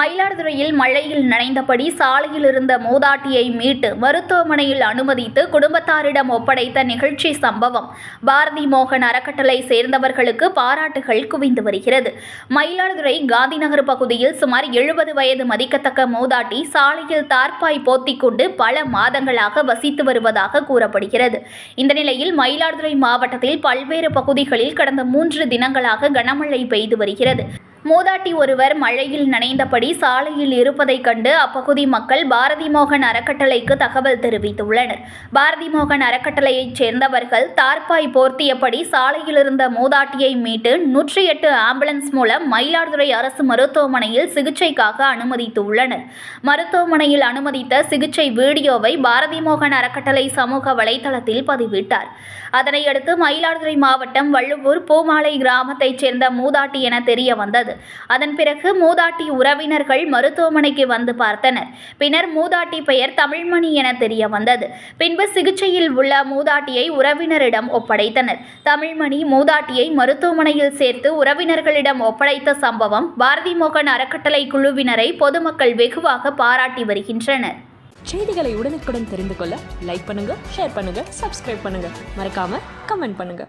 மயிலாடுதுறையில் மழையில் நனைந்தபடி சாலையில் இருந்த மூதாட்டியை மீட்டு மருத்துவமனையில் அனுமதித்து குடும்பத்தாரிடம் ஒப்படைத்த நிகழ்ச்சி சம்பவம். பாரதி மோகன் அறக்கட்டளை சேர்ந்தவர்களுக்கு பாராட்டுகள் குவிந்து வருகிறது. மயிலாடுதுறை காந்திநகர் பகுதியில் சுமார் எழுபது வயது மதிக்கத்தக்க மூதாட்டி சாலையில் தார்ப்பாய் போத்திக் கொண்டு பல மாதங்களாக வசித்து வருவதாக கூறப்படுகிறது. இந்த நிலையில் மயிலாடுதுறை மாவட்டத்தில் பல்வேறு பகுதிகளில் கடந்த மூன்று தினங்களாக கனமழை பெய்து வருகிறது. மூதாட்டி ஒருவர் மழையில் நனைந்தபடி சாலையில் இருப்பதைக் கண்டு அப்பகுதி மக்கள் பாரதி மோகன் அறக்கட்டளைக்கு தகவல் தெரிவித்துள்ளனர். பாரதி மோகன் அறக்கட்டளையைச் சேர்ந்தவர்கள் தார்பாய் போர்த்தியபடி சாலையில் இருந்த மூதாட்டியை மீட்டு நூற்றி எட்டு ஆம்புலன்ஸ் மூலம் மயிலாடுதுறை அரசு மருத்துவமனையில் சிகிச்சைக்காக அனுமதித்துள்ளனர். மருத்துவமனையில் அனுமதித்த சிகிச்சை வீடியோவை பாரதி மோகன் அறக்கட்டளை சமூக வலைதளத்தில் பதிவிட்டார். அதனையடுத்து மயிலாடுதுறை மாவட்டம் வள்ளுவூர் பூமாலை கிராமத்தைச் சேர்ந்த மூதாட்டி என தெரிய வந்தது அதன் பிறகு மூதாட்டி உறவினர்கள் மருத்துவமனைக்கு வந்து பார்த்தனர். பின்னர் மூதாட்டி பெயர் தமிழ்மணி என தெரிய வந்தது. பின்பு சிகிச்சையில் உள்ள மூதாட்டியை உறவினரிடம் ஒப்படைத்தனர். தமிழ்மணி மூதாட்டியை மருத்துவமனையில் சேர்த்து உறவினர்களிடம் ஒப்படைத்த சம்பவம் பாரதி மோகன் அறக்கட்டளை குழுவினரை பொதுமக்கள் வெகுவாக பாராட்டி வருகின்றனர். செய்திகளை உடனுக்குடன் தெரிந்து கொள்ள லைக் பண்ணுங்க ஷேர் பண்ணுங்க சப்ஸ்கிரைப் பண்ணுங்க. மறக்காம கமெண்ட் பண்ணுங்க.